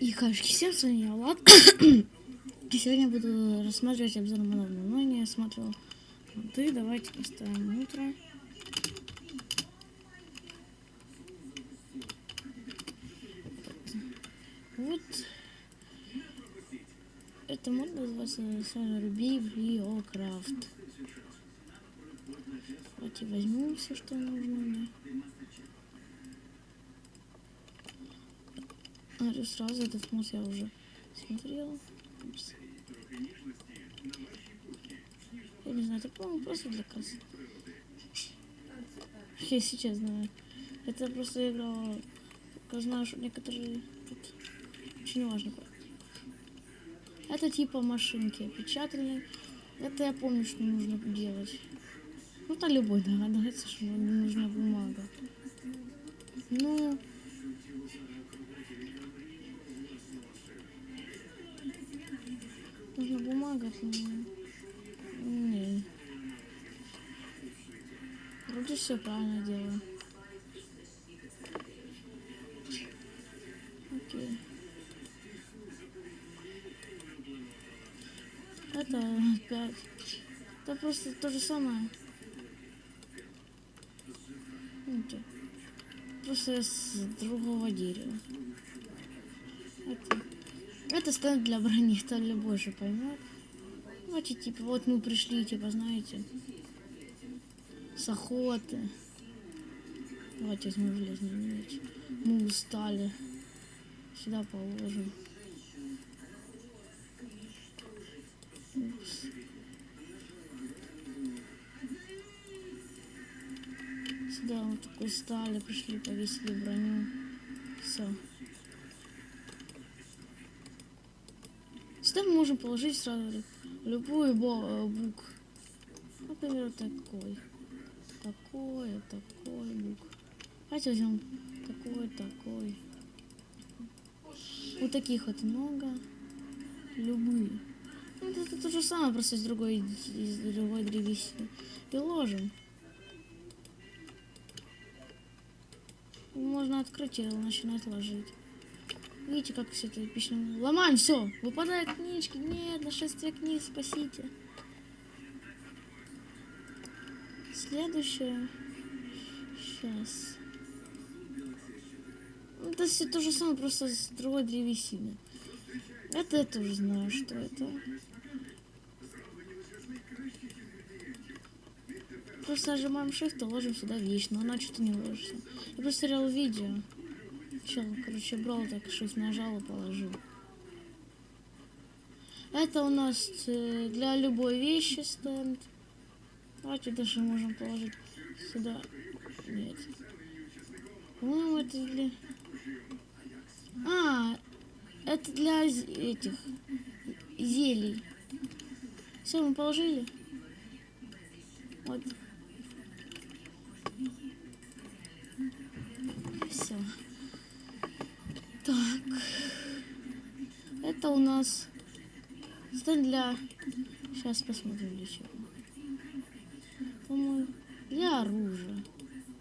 И, конечно, всем с вами Влад. И сегодня буду рассматривать обзор на но не смотрел. Ты давайте поставим утро. Вот. Это мод называется Ruby Biocraft. Давайте возьму все, что нужно мне. Говорю сразу, этот мод я уже смотрел. Упс. Я не знаю, это, по-моему, просто для кассы. Я сейчас знаю. Это просто я играла. Знаю, что некоторые тут очень важно. Это типа машинки печатали. Это я помню, что нужно делать. Ну, то любой догадается, что нужна бумага. Ну, Не. Вроде все правильно делаю. Это опять. Это просто то же самое. Просто с другого дерева. Это, это стенд для брони, кто ли больше поймет. Давайте, типа, вот мы пришли, типа, знаете, с охоты. Давайте возьмем железный меч. Мы устали. Сюда положим. Упс. Сюда вот так устали, пришли, повесили броню. Все. Сюда мы можем положить сразу любую э, бук. Например, такой. Такой, такой бук. Давайте возьмем такой, такой. Вот таких вот много. Любые. Ну, это, это то же самое, просто из другой, из другой древесины. И ложим. Можно открыть и начинать ложить. Видите, как все это эпично. Ломаем, все. Выпадают книжки. Нет, нашествие книг, спасите. Следующее. Сейчас. Это все то же самое, просто с другой древесины. Это я тоже знаю, что это. Просто нажимаем shift и ложим сюда вещь, но она что-то не ложится. Я просто смотрел видео. Чел, короче, брал так, shift нажал и положил. Это у нас э, для любой вещи стенд. Давайте даже можем положить сюда. Нет. По-моему, это для... А, это для этих зелий. Все, мы положили. Вот. Все. Так. Это у нас стенд для... Сейчас посмотрим для чего. По-моему, для оружия.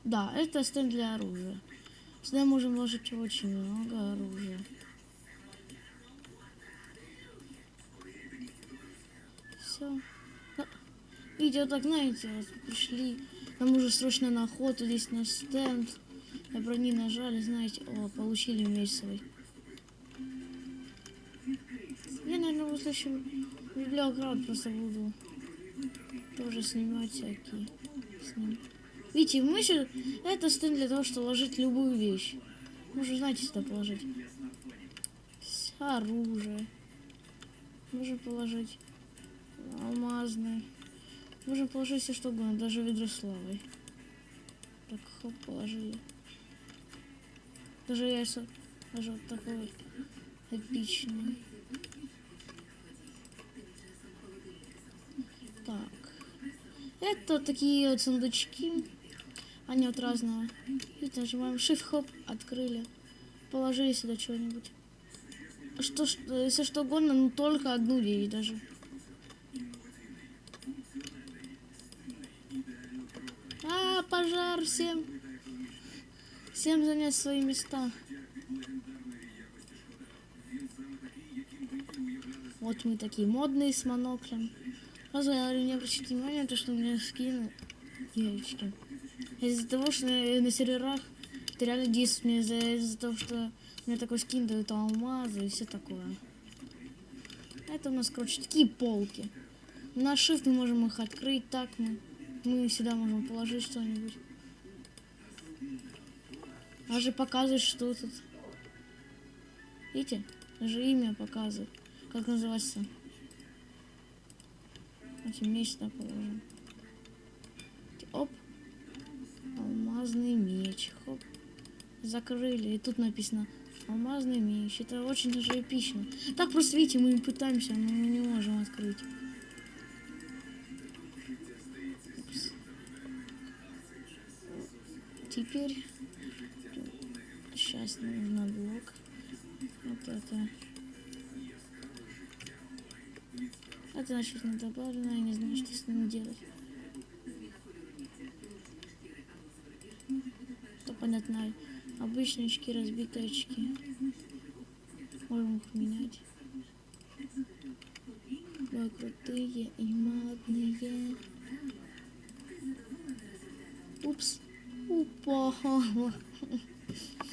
Да, это стенд для оружия. Сюда можем вложить очень много оружия. Все. Видео так, знаете, вот пришли, нам уже срочно на охоту, здесь наш стенд. На брони нажали, знаете, о, получили свой. Я, наверное, в следующем библиоград просто буду тоже снимать всякие. Сним. Видите, мы еще... Это стенд для того, чтобы ложить любую вещь. Можно, знаете, сюда положить. Оружие. Можно положить алмазный. Можно положить все что угодно, даже ведро с лавой. Так, хоп, положили. Даже яйца, даже вот такой эпичный. Так. Это такие вот сундучки. Они вот разного. Видите, нажимаем Shift, хоп, открыли. Положили сюда что-нибудь. Что, что, если что угодно, но только одну вещь даже. А, пожар всем. Всем занять свои места. Вот мы такие модные с моноклем. Сразу говорю, не обращайте внимания, то, что у меня скины девочки. Из-за того, что на, серверах это реально действует из-за, из-за того, что мне такой скин дают алмазы и все такое. Это у нас, короче, такие полки. На shift мы можем их открыть, так мы, мы сюда можем положить что-нибудь. Даже показывает, что тут. Видите? Даже имя показывает. Как называется? Давайте меч сюда положим. Оп. Алмазный меч. Хоп. Закрыли. И тут написано алмазный меч. Это очень даже эпично. Так просто видите, мы пытаемся, но мы не можем открыть. Теперь сейчас нужно блок. Вот это. Это значит не добавлено, я не знаю, что с ним делать. То понятно, обычные очки, разбитые очки. Можем их менять. Ой, крутые и модные. Упс. Упала.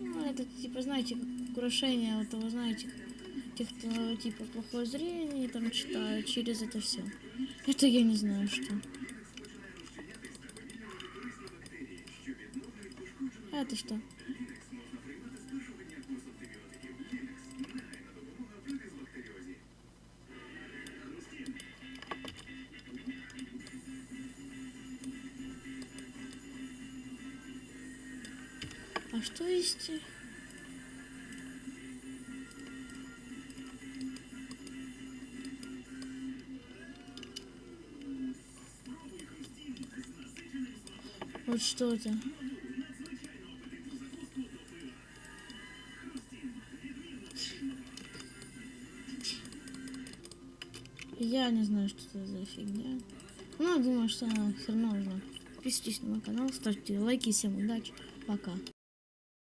Ну, это типа, знаете, как украшение вот того, знаете, тех, кто типа плохое зрение там читают через это все. Это я не знаю что. А это что? А что есть? Вот что это. Я не знаю, что это за фигня. Ну, думаю, что она нужна. Подписывайтесь на мой канал, ставьте лайки. Всем удачи. Пока.